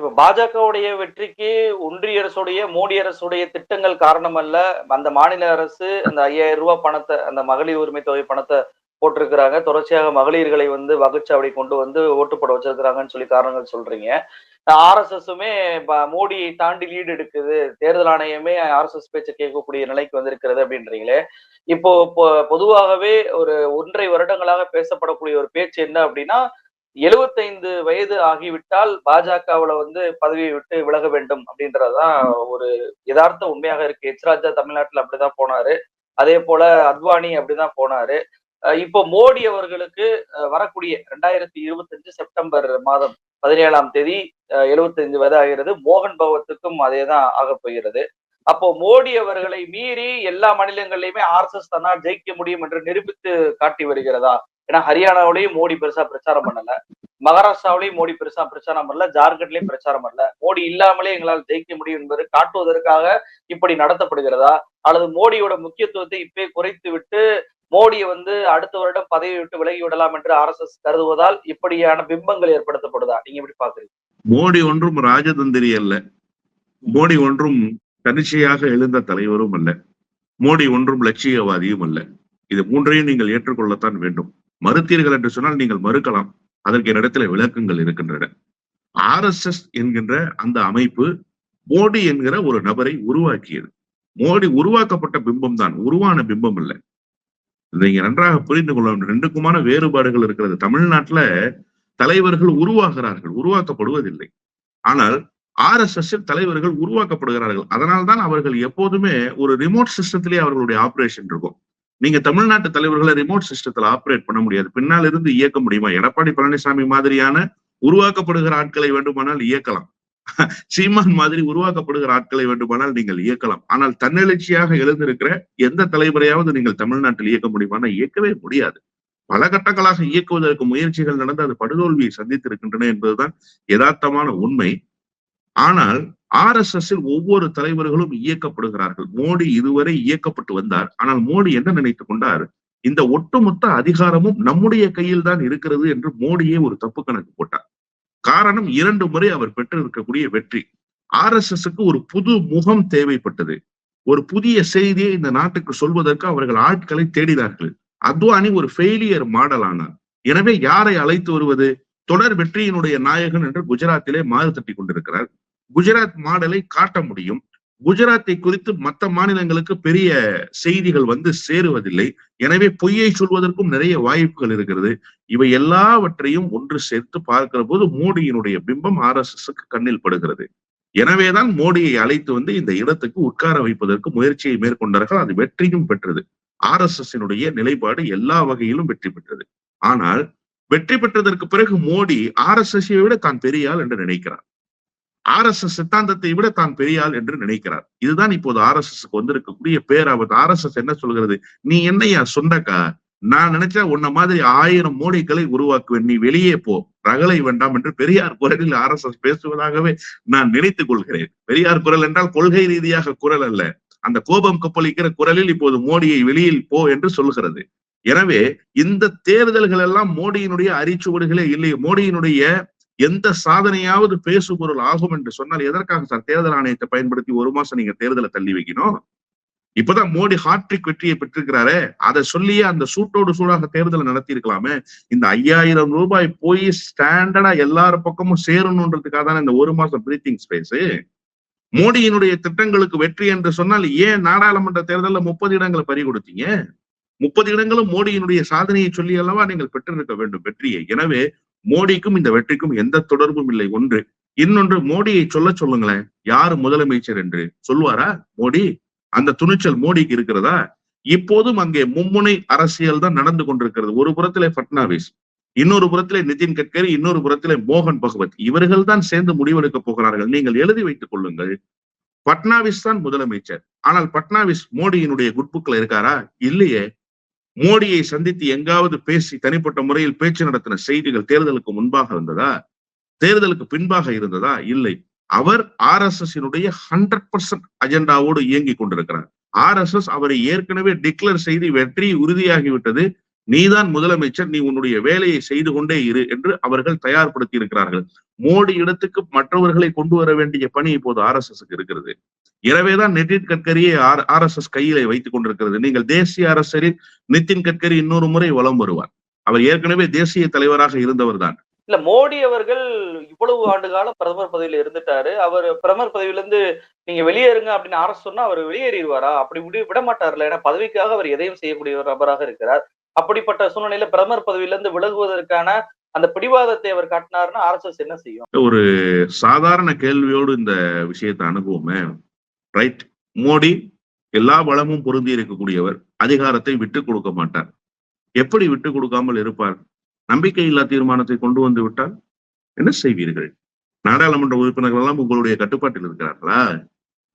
இப்ப பாஜகவுடைய வெற்றிக்கு ஒன்றிய அரசுடைய மோடி அரசுடைய திட்டங்கள் காரணம் அல்ல அந்த மாநில அரசு அந்த ஐயாயிரம் ரூபாய் பணத்தை அந்த மகளிர் உரிமை தொகை பணத்தை போட்டிருக்கிறாங்க. தொடர்ச்சியாக மகளிர்களை வந்து வகுச்சாவடி கொண்டு வந்து ஓட்டுப்பட வச்சிருக்கிறாங்கன்னு சொல்லி காரணங்கள் சொல்றீங்க. ஆர்எஸ்எஸ்ஸுமே மோடியை தாண்டி லீடு எடுக்குது. தேர்தல் ஆணையமே ஆர்எஸ்எஸ் பேச்சை கேட்கக்கூடிய நிலைக்கு வந்திருக்கிறது அப்படின்றீங்களே. இப்போ பொதுவாகவே ஒரு ஒன்றை வருடங்களாக பேசப்படக்கூடிய ஒரு பேச்சு என்ன அப்படின்னா எழுபத்தைந்து வயது ஆகிவிட்டால் பாஜகவுல வந்து பதவியை விட்டு விலக வேண்டும் அப்படின்றதுதான் ஒரு யதார்த்த உண்மையாக இருக்கு. எச் ராஜா தமிழ்நாட்டுல அப்படிதான் போனாரு. அதே போல அத்வானி அப்படிதான் போனாரு. அஹ் இப்போ மோடி அவர்களுக்கு வரக்கூடிய ரெண்டாயிரத்தி இருபத்தஞ்சு செப்டம்பர் மாதம் பதினேழாம் தேதி எழுபத்தஞ்சு வயது ஆகிறது. மோகன் பகவத்துக்கும் அதே தான் ஆக போகிறது. அப்போ மோடி அவர்களை மீறி எல்லா மாநிலங்கள்லயுமே ஆர்எஸ்எஸ் தன்னால் ஜெயிக்க முடியும் என்று நிரூபித்து காட்டி வருகிறதா? ஏன்னா ஹரியானாவிலயும் மோடி பெருசா பிரச்சாரம் பண்ணல. மகாராஷ்டிராவிலையும் மோடி பெருசா பிரச்சாரம் பண்ணல. ஜார்க்கண்ட்லயும் பிரச்சாரம் பண்ணல. மோடி இல்லாமலே எங்களால் ஜெயிக்க முடியும் என்பது காட்டுவதற்காக இப்படி நடத்தப்படுகிறதா? அல்லது மோடியோட முக்கியத்துவத்தை இப்பே குறைத்து விட்டு மோடியை வந்து அடுத்த வருடம் பதவி விட்டு விலகி விடலாம் என்று ஆர்எஸ்எஸ் கருதுவதால் இப்படியான பிம்பங்கள் ஏற்படுத்தப்படுதா? நீங்க எப்படி பாக்குறீங்க மோடி ஒன்றும் ராஜதந்திரி அல்ல. மோடி ஒன்றும் தனிச்சையாக எழுந்த தலைவரும் அல்ல. மோடி ஒன்றும் லட்சியவாதியும் அல்ல. இது மூன்றையும் நீங்கள் ஏற்றுக்கொள்ளத்தான் வேண்டும். மறுத்தீர்கள் என்று சொன்னால் நீங்கள் மறுக்கலாம். அதற்கு என்னிடத்துல விளக்கங்கள் இருக்கின்றன. ஆர் எஸ் எஸ் என்கின்ற அந்த அமைப்பு மோடி என்கிற ஒரு நபரை உருவாக்கியது. மோடி உருவாக்கப்பட்ட பிம்பம் தான். உருவான பிம்பம் இல்லை நீங்க நன்றாக புரிந்து கொள்ள வேண்டும். ரெண்டுக்குமான வேறுபாடுகள் இருக்கிறது. தமிழ்நாட்டுல தலைவர்கள் உருவாகிறார்கள். உருவாக்கப்படுவதில்லை. ஆனால் ஆர் எஸ் எஸ் தலைவர்கள் உருவாக்கப்படுகிறார்கள். அதனால்தான் அவர்கள் எப்போதுமே ஒரு ரிமோட் சிஸ்டத்திலே அவர்களுடைய ஆபரேஷன் இருக்கும். நீங்க தமிழ்நாட்டு தலைவர்களை ரிமோட் சிஸ்டத்துல ஆப்ரேட் பண்ண முடியாது. பின்னால் இருந்து இயக்க முடியுமா? எடப்பாடி பழனிசாமி மாதிரியான உருவாக்கப்படுகிற ஆட்களை வேண்டுமானால் இயக்கலாம். சீமான் மாதிரி உருவாக்கப்படுகிற ஆட்களை வேண்டுமானால் நீங்கள் இயக்கலாம். ஆனால் தன்னெழுச்சியாக எழுந்திருக்கிற எந்த தலைவரையாவது நீங்கள் தமிழ்நாட்டில் இயக்க முடியுமானா இயக்கவே முடியாது. பல கட்டங்களாக இயக்குவதற்கு முயற்சிகள் நடந்து அது படுதோல்வியை சந்தித்திருக்கின்றன என்பதுதான் யதார்த்தமான உண்மை. ஆனால் ஆர் எஸ் எஸ் ஒவ்வொரு தலைவர்களும் இயக்கப்படுகிறார்கள். மோடி இதுவரை இயக்கப்பட்டு வந்தார். ஆனால் மோடி என்ன நினைத்துக் கொண்டார்? இந்த ஒட்டுமொத்த அதிகாரமும் நம்முடைய கையில் தான் இருக்கிறது என்று மோடியே ஒரு தப்பு கணக்கு போட்டார். காரணம் இரண்டு முறை அவர் பெற்றிருக்கக்கூடிய வெற்றி. ஆர் எஸ் எஸ்க்கு ஒரு புது முகம் தேவைப்பட்டது. ஒரு புதிய செய்தியை இந்த நாட்டுக்கு சொல்வதற்கு அவர்கள் ஆட்களை தேடினார்கள். அத்வானி ஒரு ஃபெயிலியர் மாடல் ஆனார். எனவே யாரை அழைத்து வருவது? தொடர் வெற்றியினுடைய நாயகன் என்று குஜராத்திலே மாறு தட்டி கொண்டிருக்கிறார். குஜராத் மாடலை காட்ட முடியும். குஜராத்தை குறித்து மற்ற மாநிலங்களுக்கு பெரிய செய்திகள் வந்து சேருவதில்லை. எனவே பொய்யை சொல்வதற்கும் நிறைய வாய்ப்புகள் இருக்கிறது. இவை எல்லாவற்றையும் ஒன்று சேர்த்து பார்க்கிற போது மோடியினுடைய பிம்பம் ஆர் எஸ் எஸ்க்கு கண்ணில் படுகிறது. எனவேதான் மோடியை அழைத்து வந்து இந்த இடத்துக்கு உட்கார வைப்பதற்கு முயற்சியை மேற்கொண்டார்கள். அது வெற்றியும் பெற்றது. ஆர் எஸ் எஸ் நிலைப்பாடு எல்லா வகையிலும் வெற்றி பெற்றது. ஆனால் வெற்றி பெற்றதற்கு பிறகு மோடி ஆர் எஸ் எஸ் விட தான் பெரியாள் என்று நினைக்கிறார். ஆர் எஸ் எஸ் சித்தாந்தத்தை விட தான் பெரியாள் என்று நினைக்கிறார். இதுதான் இப்போது ஆர் எஸ் எஸ் வந்திருக்கக்கூடிய பேராபத்து. ஆர் எஸ் எஸ் என்ன சொல்கிறது? நீ என்னையா சொந்தக்கா? நான் நினைச்சா உன்ன மாதிரி ஆயிரம் மோடிகளை உருவாக்குவேன். நீ வெளியே போ. ரகலை வேண்டாம் என்று பெரியார் குரலில் ஆர் எஸ் எஸ் பேசுவதாகவே நான் நினைத்துக் கொள்கிறேன். பெரியார் குரல் என்றால் கொள்கை ரீதியாக குரல் அல்ல. அந்த கோபம் கப்பளிக்கிற குரலில் இப்போது மோடியை வெளியில் போ என்று சொல்கிறது. எனவே இந்த தேர்தல்கள் எல்லாம் மோடியினுடைய அரிச்சுவடுகளே இல்லை மோடியினுடைய எந்த சாதனையாவது பேசு பொருள் ஆகும் என்று சொன்னால் எதற்காக சார் தேர்தல் ஆணையத்தை பயன்படுத்தி ஒரு மாசம் நீங்க தேர்தலை தள்ளி வைக்கணும்? இப்பதான் மோடி ஹாட்ரிக் வெற்றியை பெற்றிருக்கிறாரு. அதை சொல்லியே அந்த சூட்டோடு சூடாக தேர்தலை நடத்தி இருக்கலாமே இந்த ஐயாயிரம் ரூபாய் போய் ஸ்டாண்டர்டா எல்லார பக்கமும் சேரணுன்றதுக்காக தானே இந்த ஒரு மாசம் பிரீத்திங் ஸ்பேஸ் மோடியினுடைய திட்டங்களுக்கு வெற்றி என்று சொன்னால் ஏன் நாடாளுமன்ற தேர்தலில் முப்பது இடங்களை பறி கொடுத்தீங்க? முப்பது இடங்களும் மோடியினுடைய சாதனையை சொல்லி அல்லவா நீங்கள் பெற்றிருக்க வேண்டும் வெற்றியை? எனவே மோடிக்கும் இந்த வெற்றிக்கும் எந்த தொடர்பும் இல்லை. ஒன்று இன்னொன்று மோடியை சொல்ல சொல்லுங்களேன். யாரு முதலமைச்சர் என்று? சொல்வாரா மோடி? அந்த துணிச்சல் மோடிக்கு இருக்கிறதா? இப்போதும் அங்கே மும்முனை அரசியல் தான் நடந்து கொண்டிருக்கிறது. ஒரு புறத்திலே பட்னாவிஸ் இன்னொரு புறத்திலே நிதின் கட்கரி இன்னொரு புறத்திலே மோகன் பகவத். இவர்கள் தான் சேர்ந்து முடிவெடுக்க போகிறார்கள். நீங்கள் எழுதி வைத்துக் கொள்ளுங்கள். பட்னாவிஸ் தான் முதலமைச்சர். ஆனால் பட்னாவிஸ் மோடியினுடைய குட்புக்ல இருக்காரா? இல்லையே. மோடியை சந்தித்து எங்காவது பேசி தனிப்பட்ட முறையில் பேச்சு நடத்தின செய்திகள் தேர்தலுக்கு முன்பாக இருந்ததா? தேர்தலுக்கு பின்பாக இருந்ததா? இல்லை. அவர் R S S hundred percent அஜெண்டாவோடு இயங்கி கொண்டிருக்கிறார். ஆர் எஸ் எஸ் அவரை ஏற்கனவே டிக்ளேர் செய்து வெற்றி உறுதியாகிவிட்டது. நீதான் முதலமைச்சர் நீ உன்னுடைய வேலையை செய்து கொண்டே இரு என்று அவர்கள் தயார்படுத்தி இருக்கிறார்கள். மோடி இடத்துக்கு மற்றவர்களை கொண்டு வர வேண்டிய பணி இப்போது ஆர் எஸ் இருக்கிறது. எனவேதான் நிதின் கட்கரியை ஆர் ஆர் எஸ் எஸ் கையிலே வைத்துக் கொண்டிருக்கிறது. நீங்கள் தேசிய அரசரில் நிதின் கட்கரி இன்னொரு முறை வலம் வருவார். அவர் ஏற்கனவே தேசிய தலைவராக இருந்தவர் தான் இல்ல மோடி அவர்கள் இவ்வளவு ஆண்டு காலம் பிரதமர் பதவியில இருந்துட்டாரு. அவர் பிரதமர் பதவியில இருந்து நீங்க வெளியேறுங்க அப்படின்னு அரசு சொன்னா அவர் வெளியேறிடுவாரா? அப்படி முடிவு விட மாட்டார்ல. ஏன்னா பதவிக்காக அவர் எதையும் செய்யக்கூடிய ஒரு நபராக இருக்கிறார். அப்படிப்பட்ட சூழ்நிலையில பிரதமர் பதவியில இருந்து விலகுவதற்கான அந்த பிடிவாதத்தை அவர் காட்டினாருன்னா ஆர்எஸ்எஸ் என்ன செய்யும்? ஒரு சாதாரண கேள்வியோடு இந்த விஷயத்தை அணுகுவோமே. ரைட் மோடி எல்லா வளமும் பொருந்தி இருக்கக்கூடியவர் அதிகாரத்தை விட்டு கொடுக்க மாட்டார். எப்படி விட்டு கொடுக்காமல் இருப்பார்? நம்பிக்கையில்லா தீர்மானத்தை கொண்டு வந்து விட்டால் என்ன செய்வீர்கள்? நாடாளுமன்ற உறுப்பினர்கள் எல்லாம் உங்களுடைய கட்டுப்பாட்டில் இருக்கிறார்களா?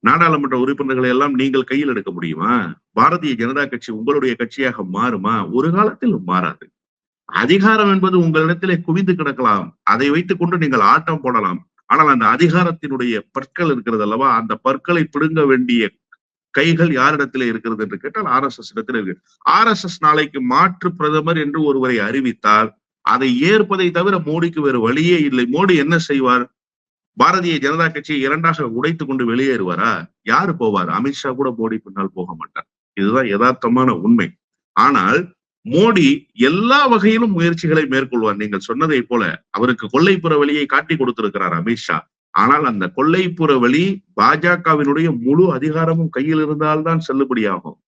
நாடாளுமன்ற உறுப்பினர்களை எல்லாம் நீங்கள் கையில் எடுக்க முடியுமா? பாரதிய ஜனதா கட்சி உங்களுடைய கட்சியாக மாறுமா? ஒரு காலத்தில் மாறாது. அதிகாரம் என்பது உங்களிடத்திலே குவிந்து கிடக்கலாம். அதை வைத்துக் கொண்டு நீங்கள் ஆட்டம் போடலாம். ஆனால் அந்த அதிகாரத்தினுடைய பற்கள் இருக்கிறது அல்லவா? அந்த பற்களை பிடுங்க வேண்டிய கைகள் யாரிடத்திலே இருக்கிறது என்று கேட்டால் ஆர் எஸ் எஸ் இடத்தில் இருக்கு. ஆர் எஸ் எஸ் நாளைக்கு மாற்று பிரதமர் என்று ஒருவரை அறிவித்தால் அதை ஏற்பதை தவிர மோடிக்கு வேறு வழியே இல்லை. மோடி என்ன செய்வார்? பாரதிய ஜனதா கட்சியை இரண்டாக உடைத்து கொண்டு வெளியேறுவாரா? யாரு போவார்? அமித்ஷா கூட மோடி பின்னால் போக மாட்டார். இதுதான் யதார்த்தமான உண்மை. ஆனால் மோடி எல்லா வகையிலும் முயற்சிகளை மேற்கொள்வார். நீங்கள் சொன்னதை போல அவருக்கு கொள்ளைப்புற வழியை காட்டி கொடுத்திருக்கிறார் அமித்ஷா ஆனால் அந்த கொள்ளைப்புற வழி பாஜகவினுடைய முழு அதிகாரமும் கையில் இருந்தால்தான் செல்லுபடியாகும்.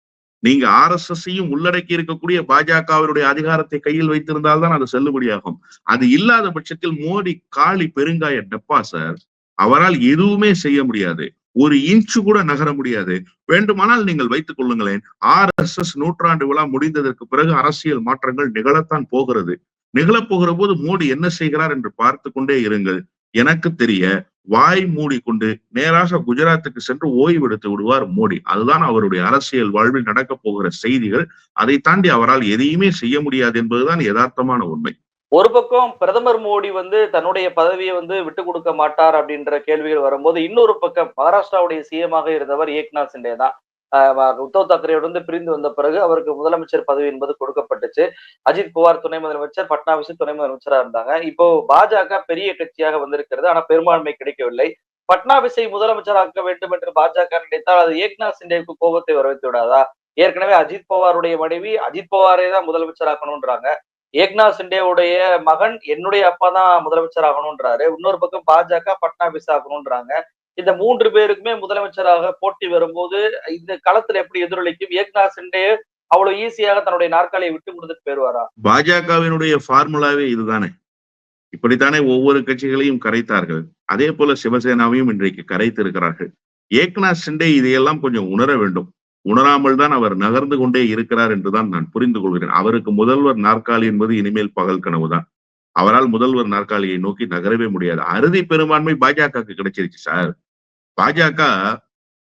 நீங்க ஆர் எஸ் எஸ்ஸையும் உள்ளடக்கி இருக்கக்கூடிய பாஜகவினுடைய அதிகாரத்தை கையில் வைத்திருந்தால் தான் அது செல்லுபடியாகும். அது இல்லாத பட்சத்தில் மோடி காளி பெருங்காய டப்பா சார். அவரால் எதுவுமே செய்ய முடியாது. ஒரு இன்ச்சு கூட நகர முடியாது. வேண்டுமானால் நீங்கள் வைத்துக் கொள்ளுங்களேன். ஆர் எஸ் எஸ் நூற்றாண்டு விழா முடிந்ததற்கு பிறகு அரசியல் மாற்றங்கள் நிகழத்தான் போகிறது. நிகழப்போகிற போது மோடி என்ன செய்கிறார் என்று பார்த்து கொண்டே இருங்கள். எனக்கு தெரிய வாய் மூடிக்கொண்டு நேராக குஜராத்துக்கு சென்று ஓய்வெடுத்து விடுவார் மோடி. அதுதான் அவருடைய அரசியல் வாழ்வில் நடக்க போகிற செய்திகள். அதை தாண்டி அவரால் எதையுமே செய்ய முடியாது என்பதுதான் யதார்த்தமான உண்மை. ஒரு பக்கம் பிரதமர் மோடி வந்து தன்னுடைய பதவியை வந்து விட்டு கொடுக்க மாட்டார் அப்படின்ற கேள்விகள் வரும்போது இன்னொரு பக்கம் மகாராஷ்டிராவுடைய சிஎமாக இருந்தவர் ஏக்நாத் சிண்டே தான். உத்தவ் தாக்கரேயோடு பிரிந்து வந்த பிறகு அவருக்கு முதலமைச்சர் பதவி என்பது கொடுக்கப்பட்டுச்சு. அஜித் பவார் துணை முதலமைச்சர் பட்னாவிஸ் துணை முதலமைச்சரா இருந்தாங்க. இப்போ பாஜக பெரிய கட்சியாக வந்திருக்கிறது. ஆனா பெரும்பான்மை கிடைக்கவில்லை. பட்னாவிஸை முதலமைச்சராக்க வேண்டும் என்று பாஜக நினைத்தால் அது ஏக்நாத் சிண்டேவுக்கு கோபத்தை வரவைத்து விடாதா? ஏற்கனவே அஜித் பவாருடைய மனைவி அஜித் பவாரே தான் முதலமைச்சராக்கணும்ன்றாங்க. ஏக்நாத் சிண்டேவுடைய மகன் என்னுடைய அப்பா தான் முதலமைச்சர் ஆகணும்ன்றாரு இன்னொரு பக்கம் பாஜக பட்னாபிஸ் ஆகணும்ன்றாங்க. இந்த மூன்று பேருக்குமே முதலமைச்சராக போட்டி வரும்போது இந்த களத்துல எப்படி எதிரொலிக்கும்? ஏக்நாத் சிண்டே அவ்வளவு ஈஸியாக தன்னுடைய நாற்காலியை விட்டு முடிந்துட்டு போயிருவாரா? பாஜகவினுடைய ஃபார்முலாவே இதுதானே. இப்படித்தானே ஒவ்வொரு கட்சிகளையும் கரைத்தார்கள். அதே போல சிவசேனாவையும் இன்றைக்கு கரைத்து இருக்கிறார்கள் ஏக்நாத் சிண்டே இதையெல்லாம் கொஞ்சம் உணர வேண்டும். உணராமல் தான் அவர் நகர்ந்து கொண்டே இருக்கிறார் என்றுதான் நான் புரிந்து கொள்கிறேன். அவருக்கு முதல்வர் நாற்காலி என்பது இனிமேல் பகல் கனவுதான். அவரால் முதல்வர் நாற்காலியை நோக்கி நகரவே முடியாது. அறுதி பெரும்பான்மை பாஜகவுக்கு கிடைச்சிருச்சு சார். பாஜக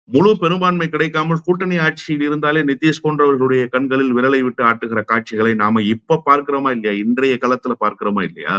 முழு பெரும்பான்மை கிடைக்காமல் கூட்டணி ஆட்சியில் இருந்தாலே நிதிஷ் போன்றவர்களுடைய கண்களில் விரலை விட்டு ஆட்டுகிற காட்சிகளை நாம இப்ப பார்க்கிறோமா இல்லையா? இன்றைய களத்துல பார்க்கிறோமா இல்லையா?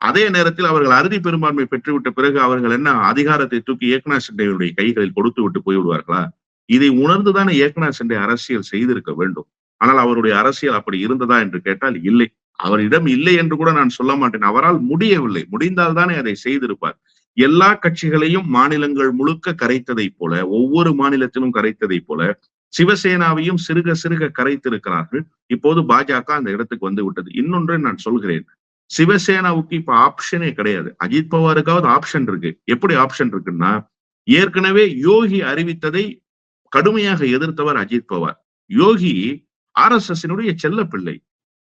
அதே நேரத்தில் அவர்கள் அறுதி பெரும்பான்மை பெற்றுவிட்ட பிறகு அவர்கள் என்ன அதிகாரத்தை தூக்கி ஏக்நாத் சிண்டையுடைய கைகளில் கொடுத்து விட்டு போய்விடுவார்களா? இதை உணர்ந்துதானே ஏக்நாத் சிண்டே அரசியல் செய்திருக்க வேண்டும். ஆனால் அவருடைய அரசியல் அப்படி இருந்ததா என்று கேட்டால் இல்லை. அவரிடம் இல்லை என்று கூட நான் சொல்ல மாட்டேன். அவரால் முடியவில்லை. முடிந்தால் தானே அதை செய்திருப்பார். எல்லா கட்சிகளையும் மாநிலங்கள் முழுக்க கரைத்ததை போல ஒவ்வொரு மாநிலத்திலும் கரைத்ததை போல சிவசேனாவையும் சிறுக சிறுக கரைத்திருக்கிறார்கள். இப்போது பாஜக அந்த இடத்துக்கு வந்து விட்டது. இன்னொன்று நான் சொல்கிறேன். சிவசேனாவுக்கு இப்ப ஆப்ஷனே கிடையாது. அஜித் பவாருக்காவது ஆப்ஷன் இருக்கு. எப்படி ஆப்ஷன் இருக்குன்னா ஏற்கனவே யோகி அறிவித்ததை கடுமையாக எதிர்த்தவர் Ajit Pawar. Yogi R S S செல்ல பிள்ளை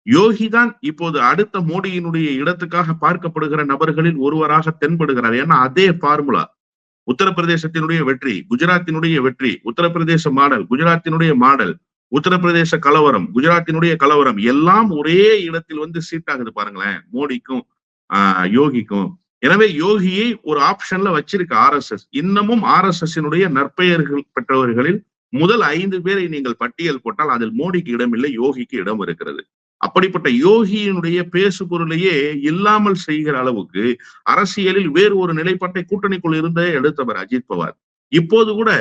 யோகி தான் இப்போது அடுத்த மோடியினுடைய இடத்துக்காக பார்க்கப்படுகிற நபர்களில் ஒருவராக தென்படுகிறார். ஏன்னா அதே ஃபார்முலா உத்தரப்பிரதேசத்தினுடைய வெற்றி குஜராத்தினுடைய வெற்றி உத்தரப்பிரதேச மாடல் குஜராத்தினுடைய மாடல் உத்தரப்பிரதேச கலவரம் குஜராத்தினுடைய கலவரம் எல்லாம் ஒரே இடத்தில் வந்து சீட் ஆகுது பாருங்களேன் மோடிக்கும் ஆஹ் யோகிக்கும். எனவே யோகியை ஒரு ஆப்ஷன்ல வச்சிருக்கு ஆர் எஸ் எஸ் இன்னமும் ஆர் எஸ் எஸ் நற்பெயர்கள் பெற்றவர்களில் முதல் ஐந்து பேரை நீங்கள் பட்டியல் போட்டால் அதில் மோடிக்கு இடம் இல்லை யோகிக்கு இடம் இருக்கிறது அப்படிப்பட்ட யோகியினுடைய பேசு பொருளையே இல்லாமல் செய்கிற அளவுக்கு அரசியலில் வேறு ஒரு நிலைப்பாட்டை கூட்டணிக்குள் இருந்தே எடுத்தவர் அஜித் பவார். இப்போது கூட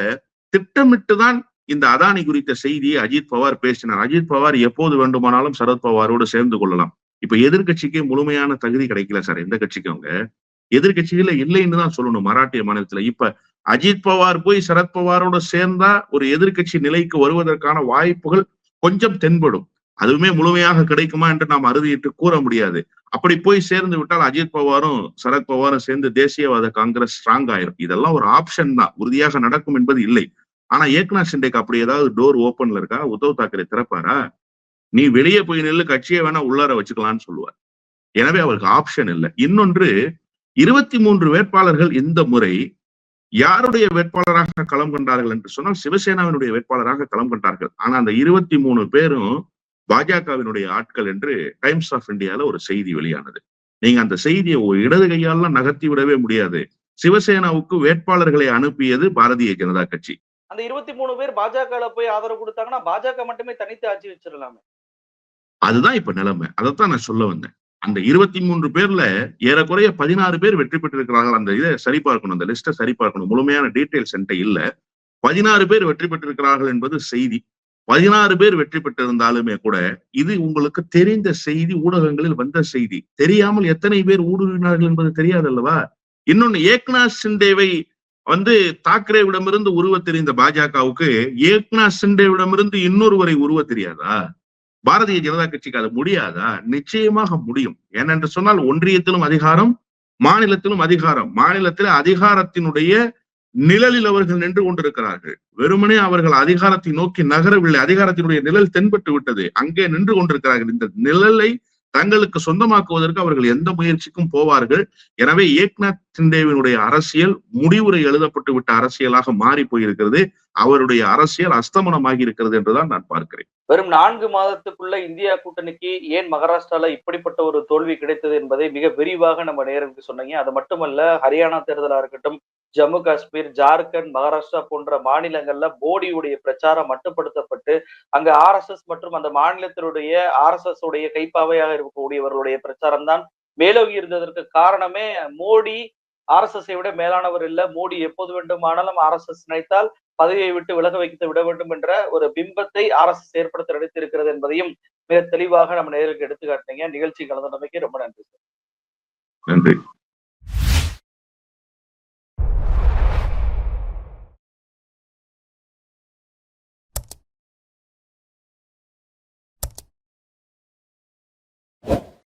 திட்டமிட்டுதான் இந்த அதானி குறித்த செய்தியை அஜித் பவார் பேசினார். அஜித் பவார் எப்போது வேண்டுமானாலும் சரத் பவாரோடு சேர்ந்து கொள்ளலாம். இப்ப எதிர்கட்சிக்கு முழுமையான தகுதி கிடைக்கல சார் எந்த கட்சிக்கு அவங்க? எதிர்கட்சிகள இல்லைன்னு தான் சொல்லணும் மராட்டிய மாநிலத்துல. இப்ப அஜித் பவார் போய் சரத்பவாரோட சேர்ந்தா ஒரு எதிர்க்கட்சி நிலைக்கு வருவதற்கான வாய்ப்புகள் கொஞ்சம் தென்படும். அதுவுமே முழுமையாக கிடைக்குமா என்று நாம் அறுதியிட்டு கூற முடியாது. அப்படி போய் சேர்ந்து விட்டால் அஜித் பவாரும் சரத் பவாரும் சேர்ந்து தேசியவாத காங்கிரஸ் ஸ்ட்ராங் ஆயிரும். இதெல்லாம் ஒரு ஆப்ஷன் தான். உறுதியாக நடக்கும் என்பது இல்லை. ஆனா ஏக்நாத் ஷிண்டேக்கு அப்படி ஏதாவது டோர் ஓப்பன்ல இருக்கா? உத்தவ் தாக்கரே திறப்பாரா? நீ வெளியே போய் நில்லு கட்சியை வேணா உள்ளார வச்சுக்கலாம்னு சொல்லுவார். எனவே அவருக்கு ஆப்ஷன் இல்லை. இன்னொன்று இருபத்தி மூன்று வேட்பாளர்கள் இந்த முறை யாருடைய வேட்பாளராக களம் கண்டார்கள் என்று சொன்னால் சிவசேனாவினுடைய வேட்பாளராக களம் கண்டார்கள். ஆனா அந்த இருபத்தி மூணு பேரும் பாஜகவினுடைய ஆட்கள் என்று டைம்ஸ் ஆஃப் இந்தியால ஒரு செய்தி வெளியானது. நீங்க அந்த செய்தியை ஒரு இடது கையாலாம் நகர்த்தி விடவே முடியாது. சிவசேனாவுக்கு வேட்பாளர்களை அனுப்பியது பாரதிய ஜனதா கட்சி. அந்த இருபத்தி மூணு பேர் பாஜக போய் ஆதரவு கொடுத்தாங்கன்னா பாஜக மட்டுமே தனித்து ஆட்சி வச்சிடலாமே அதுதான் இப்ப நிலைமை. அதைத்தான் நான் சொல்ல வந்தேன். அந்த இருபத்தி மூன்று பேர்ல ஏறக்குறைய பதினாறு பேர் வெற்றி பெற்றிருக்கிறார்கள். அந்த இதை சரி பார்க்கணும் அந்த லிஸ்ட்டை சரி பார்க்கணும் முழுமையான டீடைல்ஸ் என்கிட்ட இல்ல. பதினாறு பேர் வெற்றி பெற்றிருக்கிறார்கள் என்பது செய்தி. பதினாறு பேர் வெற்றி பெற்றிருந்தாலுமே கூட இது உங்களுக்கு தெரிந்த செய்தி ஊடகங்களில் வந்த செய்தி. தெரியாமல் எத்தனை பேர் ஊடுருவினார்கள் என்பது தெரியாது அல்லவா? இன்னொன்னு ஏக்நாத் சிண்டேவை வந்து தாக்கரேவிடமிருந்து உருவ தெரிந்த பாஜகவுக்கு ஏக்நாத் சிண்டேவிடமிருந்து இன்னொருவரை உருவ தெரியாதா? பாரதிய ஜனதா கட்சிக்கு அது முடியாதா? நிச்சயமாக முடியும். ஏனென்று சொன்னால் ஒன்றியத்திலும் அதிகாரம் மாநிலத்திலும் அதிகாரம். மாநிலத்தில் அதிகாரத்தினுடைய நிழலில் அவர்கள் நின்று கொண்டிருக்கிறார்கள். வெறுமனே அவர்கள் அதிகாரத்தை நோக்கி நகரவில்லை. அதிகாரத்தினுடைய நிழல் தென்பட்டு விட்டது. அங்கே நின்று கொண்டிருக்கிறார்கள். இந்த நிழலை தங்களுக்கு சொந்தமாக்குவதற்கு அவர்கள் எந்த முயற்சிக்கும் போவார்கள். எனவே ஏக்நாத் சிண்டேவினுடைய அரசியல் முடிவுரை எழுதப்பட்டு விட்ட அரசியலாக மாறி போயிருக்கிறது. அவருடைய அரசியல் அஸ்தமனமாகி இருக்கிறது என்றுதான் நான் பார்க்கிறேன். வெறும் நான்கு மாதத்துக்குள்ள இந்தியா கூட்டணிக்கு ஏன் மகாராஷ்டிரால இப்படிப்பட்ட ஒரு தோல்வி கிடைத்தது என்பதை மிக விரிவாக நம்ம நேருக்கு சொன்னீங்க. அது மட்டுமல்ல ஹரியானா தேர்தலா இருக்கட்டும் ஜம்மு காஷ்மீர் ஜார்க்கண்ட் மகாராஷ்டிரா போன்ற மாநிலங்கள்ல மோடியுடைய பிரச்சாரம் மட்டுப்படுத்தப்பட்டு அங்க ஆர்எஸ்எஸ் மற்றும் அந்த மாநிலத்தினுடைய ஆர்எஸ்எஸ் உடைய கைப்பாவையாக இருக்கக்கூடியவர்களுடைய பிரச்சாரம் தான் மேலோகி இருந்ததற்கு காரணமே மோடி ஆர்எஸ்எஸ் விட மேலானவர் இல்ல. மோடி எப்போது வேண்டுமானாலும் ஆர்எஸ்எஸ் நினைத்தால் பதவியை விட்டு விலக வைத்து விட வேண்டும் என்ற ஒரு பிம்பத்தை ஆர்எஸ்எஸ் ஏற்படுத்த நினைத்திருக்கிறது என்பதையும் மிக தெளிவாக நம்ம நேருக்கு எடுத்துக்காட்டினீங்க. நிகழ்ச்சி கலந்துள்ளமைக்கு ரொம்ப நன்றி நன்றி.